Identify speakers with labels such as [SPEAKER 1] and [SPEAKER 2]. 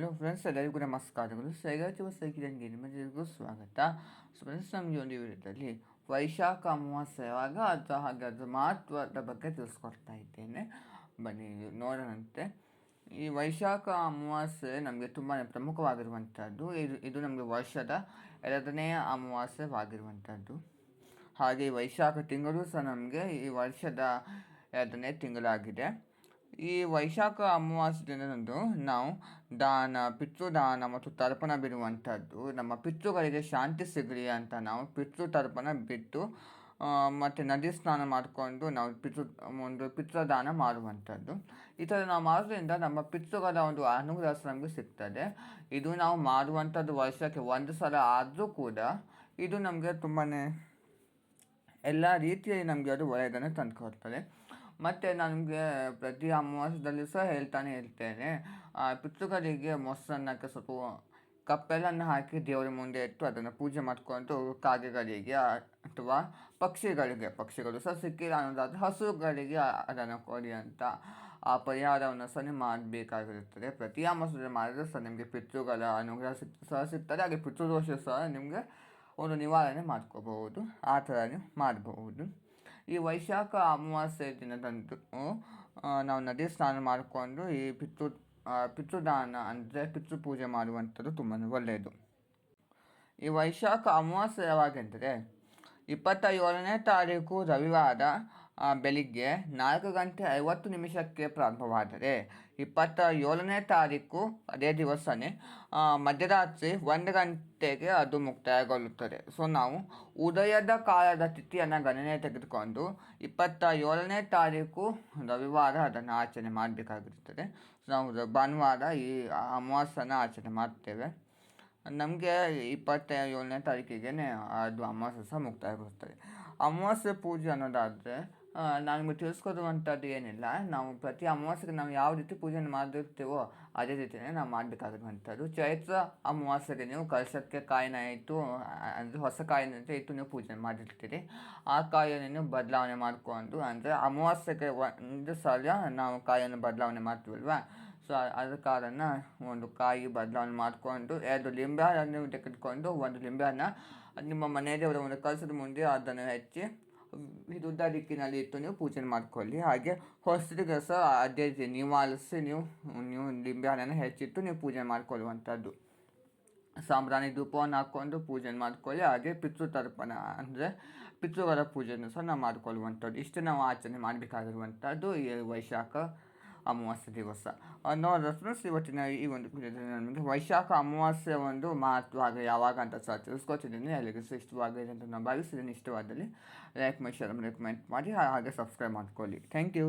[SPEAKER 1] Hello friends ಎಲ್ಲರಿಗೂ ನಮಸ್ಕಾರಗಳು ಸೈಗಾಚಿವ ಹೊಸಕಿದಂಗೆ ನಿಮ್ಮೆಲ್ಲರಿಗೂ ಸ್ವಾಗತ ಸೊ ಫ್ರೆಂಡ್ಸ್ ನಮಗೆ ಒಂದು ವಿಡಿಯೋದಲ್ಲಿ ವೈಶಾಖ ಅಮಾವಾಸ್ಯೆ ಯಾವಾಗ ಅದು ಹಾಗೆ ಅದರ ಮಹತ್ವದ ಬಗ್ಗೆ ತಿಳಿಸ್ಕೊಡ್ತಾ ಇದ್ದೇನೆ ಬನ್ನಿ ನೋಡೋಣಂತೆ ಈ ವೈಶಾಖ ಅಮಾವಾಸ್ಯೆ ನಮಗೆ ತುಂಬಾ ಪ್ರಮುಖವಾಗಿರುವಂಥದ್ದು ಇದು ಇದು ನಮಗೆ ವರ್ಷದ ಎರಡನೇ ಅಮಾವಾಸ್ಯವಾಗಿರುವಂಥದ್ದು ಹಾಗೆ ವೈಶಾಖ ತಿಂಗಳು ಸಹ ನಮಗೆ ಈ ವರ್ಷದ ಎರಡನೇ ತಿಂಗಳಾಗಿದೆ ಈ ವೈಶಾಖ ಅಮಾವಾಸ್ಯೆ ದಿನದಂದು ನಾವು ದಾನ, ಪಿತೃದಾನ ಮತ್ತು ತರ್ಪಣ ಬಿಡುವಂಥದ್ದು. ನಮ್ಮ ಪಿತೃಗಳಿಗೆ ಶಾಂತಿ ಸಿಗಲಿ ಅಂತ ನಾವು ಪಿತೃ ತರ್ಪಣ ಬಿಟ್ಟು ಮತ್ತು ನದಿ ಸ್ನಾನ ಮಾಡಿಕೊಂಡು ನಾವು ಪಿತೃ, ಒಂದು ಪಿತೃದಾನ ಮಾಡುವಂಥದ್ದು. ಈ ಥರ ನಾವು ಮಾಡೋದ್ರಿಂದ ನಮ್ಮ ಪಿತೃಗಳ ಒಂದು ಅನುಗ್ರಹ ನಮಗೆ ಸಿಗ್ತದೆ. ಇದು ನಾವು ಮಾಡುವಂಥದ್ದು ವರ್ಷಕ್ಕೆ ಒಂದು ಸಲ ಆದರೂ ಕೂಡ ಇದು ನಮಗೆ ತುಂಬಾ ಎಲ್ಲ ರೀತಿಯಲ್ಲಿ ನಮಗೆ ಅದು ಒಳ್ಳೆಯದನ್ನು ತಂದುಕೊಡ್ತದೆ. ಮತ್ತು ನನಗೆ ಪ್ರತಿ ಅಮಾವಾಸ್ಯದಲ್ಲಿ ಸಹ ಹೇಳ್ತಾನೆ ಇರ್ತೇನೆ. ಪಿತೃಗಳಿಗೆ ಮೊಸರನ್ನಕ್ಕೆ ಸ್ವಲ್ಪ ಕಪ್ಪೆಲ್ಲನ್ನು ಹಾಕಿ ದೇವರ ಮುಂದೆ ಇಟ್ಟು ಅದನ್ನು ಪೂಜೆ ಮಾಡಿಕೊಂಡು ಕಾಗೆಗಳಿಗೆ ಅಥವಾ ಪಕ್ಷಿಗಳಿಗೆ, ಪಕ್ಷಿಗಳು ಸಹ ಸಿಕ್ಕಿಲ್ಲ ಅನ್ನೋದಾದ ಹಸುಗಳಿಗೆ ಅದನ್ನು ಕೊಡಿ ಅಂತ ಆ ಪರಿಹಾರವನ್ನು ಸಹ ಮಾಡಬೇಕಾಗಿರುತ್ತದೆ. ಪ್ರತಿ ಅಮಾವಾಸ್ಯದಲ್ಲಿ ಮಾಡಿದ್ರೆ ಸಹ ನಿಮಗೆ ಪಿತೃಗಳ ಅನುಗ್ರಹ ಸಿಕ್, ಸಹ ಸಿಗ್ತದೆ. ಹಾಗೆ ಪಿತೃದೋಷ ಸಹ ನಿಮಗೆ ಒಂದು ನಿವಾರಣೆ ಮಾಡ್ಕೋಬಹುದು. ಆ ಥರ ಮಾಡಬಹುದು. ಈ ವೈಶಾಖ ಅಮಾವಾಸ್ಯೆ ದಿನದಂದು ನಾವು ನದಿ ಸ್ನಾನ ಮಾಡಿಕೊಂಡು ಈ ಪಿತೃ ಪಿತೃದಾನ ಅಂದರೆ ಪಿತೃ ಪೂಜೆ ಮಾಡುವಂಥದ್ದು ತುಂಬಾ ಒಳ್ಳೆಯದು. ಈ ವೈಶಾಖ ಅಮಾವಾಸ್ಯೆ ಯಾವಾಗೆಂದರೆ ಇಪ್ಪತ್ತ ಏಳನೇ ತಾರೀಕು ರವಿವಾರ ಬೆಳಿಗ್ಗೆ ನಾಲ್ಕು ಗಂಟೆ ಐವತ್ತು ನಿಮಿಷಕ್ಕೆ ಪ್ರಾರಂಭವಾದರೆ ಇಪ್ಪತ್ತ ಏಳನೇ ತಾರೀಕು ಅದೇ ದಿವಸನೇ ಮಧ್ಯರಾತ್ರಿ ಒಂದು ಗಂಟೆಗೆ ಅದು ಮುಕ್ತಾಯಗೊಳ್ಳುತ್ತದೆ. ಸೊ ನಾವು ಉದಯದ ಕಾಲದ ತಿಥಿಯನ್ನು ಗಣನೆ ತೆಗೆದುಕೊಂಡು ಇಪ್ಪತ್ತ ಏಳನೇ ತಾರೀಕು ರವಿವಾರ ಅದನ್ನು ಆಚರಣೆ ಮಾಡಬೇಕಾಗಿರುತ್ತದೆ. ನಾವು ಭಾನುವಾರ ಈ ಅಮಾವಾಸ್ಯನ ಆಚರಣೆ ಮಾಡ್ತೇವೆ. ನಮಗೆ ಇಪ್ಪತ್ತ ಏಳನೇ ತಾರೀಕಿಗೆ ಅದು ಅಮಾವಾಸ್ಯೆ ಸಹ ಮುಕ್ತಾಯಗೊಳ್ಳುತ್ತದೆ. ಅಮಾವಾಸ್ಯೆ ಪೂಜೆ ಅನ್ನೋದಾದರೆ ನಾನು ನಿಮಗೆ ತಿಳಿಸ್ಕೊಡುವಂಥದ್ದು ಏನಿಲ್ಲ. ನಾವು ಪ್ರತಿ ಅಮಾವಾಸ್ಯೆಗೆ ನಾವು ಯಾವ ರೀತಿ ಪೂಜೆಯನ್ನು ಮಾಡಿರ್ತೀವೋ ಅದೇ ರೀತಿಯೇ ನಾವು ಮಾಡಬೇಕಾಗಿರುವಂಥದ್ದು. ಚೈತ್ರ ಅಮಾವಾಸ್ಯೆಗೆ ನೀವು ಕಲಶಕ್ಕೆ ಕಾಯಿನ ಇಟ್ಟು, ಅಂದರೆ ಹೊಸ ಕಾಯಿನ ಇತ್ತು ನೀವು ಪೂಜೆ ಮಾಡಿರ್ತೀರಿ. ಆ ಕಾಯಿಯನ್ನು ಬದಲಾವಣೆ ಮಾಡಿಕೊಂಡು, ಅಂದರೆ ಅಮಾವಾಸ್ಯೆಗೆ ಒಂದು ಸಲ ನಾವು ಕಾಯನ್ನು ಬದಲಾವಣೆ ಮಾಡ್ತೀವಲ್ವ? ಸೊ ಅದ ಕಾರಣ ಒಂದು ಕಾಯಿ ಬದಲಾವಣೆ ಮಾಡಿಕೊಂಡು, ಎರಡು ಲಿಂಬೆ ನೀವು ತೆಗೆದುಕೊಂಡು, ಒಂದು ಲಿಂಬೆಹಣ್ಣ ನಿಮ್ಮ ಮನೆಯವರ ಒಂದು ಕಲಸದ ಮುಂದೆ ಅದನ್ನು ಹೆಚ್ಚಿ ಉದ್ದ ದಿಕ್ಕಿನಲ್ಲಿ ಇತ್ತು, ನೀವು ಪೂಜೆ ಮಾಡ್ಕೊಳ್ಳಿ. ಹಾಗೆ ಹೊಸರಿಗೆ ಸಹ ಅದೇ ರೀತಿ ನೀವು ಆಲಿಸಿ, ನೀವು ನೀವು ಲಿಂಬೆಹಣ್ಣನ್ನು ಹೆಚ್ಚಿಟ್ಟು ನೀವು ಪೂಜೆ ಮಾಡ್ಕೊಳ್ಳುವಂಥದ್ದು. ಸಾಂಬ್ರಾಣಿ ಧೂಪವನ್ನು ಹಾಕ್ಕೊಂಡು ಪೂಜೆ ಮಾಡ್ಕೊಳ್ಳಿ, ಹಾಗೆ ಪಿತೃತರ್ಪಣ ಅಂದರೆ ಪಿತೃಗಳ ಪೂಜೆಯನ್ನು ಸಹ ನಾವು ಮಾಡಿಕೊಳ್ಳುವಂಥದ್ದು. ಇಷ್ಟು ನಾವು ಆಚರಣೆ ಮಾಡಬೇಕಾಗಿರುವಂಥದ್ದು ಈ ವೈಶಾಖ ಅಮಾವಾಸ್ಯೆ ದಿವಸ ಅನ್ನೋ ಫ್ರೆಂಡ್ಸ್ ಇವತ್ತಿನ ಈ ಒಂದು ನಮಗೆ ವೈಶಾಖ ಅಮಾವಾಸ್ಯೆ ಒಂದು ಮಹತ್ವ ಹಾಗೆ ಯಾವಾಗ ಅಂತ ಸಹ ತಿಳಿಸ್ಕೊತಿದ್ದೀನಿ. ಅಲ್ಲಿಗೆ ಸಹ ಇಷ್ಟವಾಗಿದೆ ಅಂತ ನಾನು ಭಾವಿಸಿದ್ದೀನಿ ಇಷ್ಟವಾದಲ್ಲಿ ಲೈಕ್ ಮೈ ಶೇರ್ ರೆಕಮೆಂಡ್ ಮಾಡಿ, ಹಾಗೆ ಸಬ್ಸ್ಕ್ರೈಬ್ ಮಾಡ್ಕೊಳ್ಳಿ. Thank you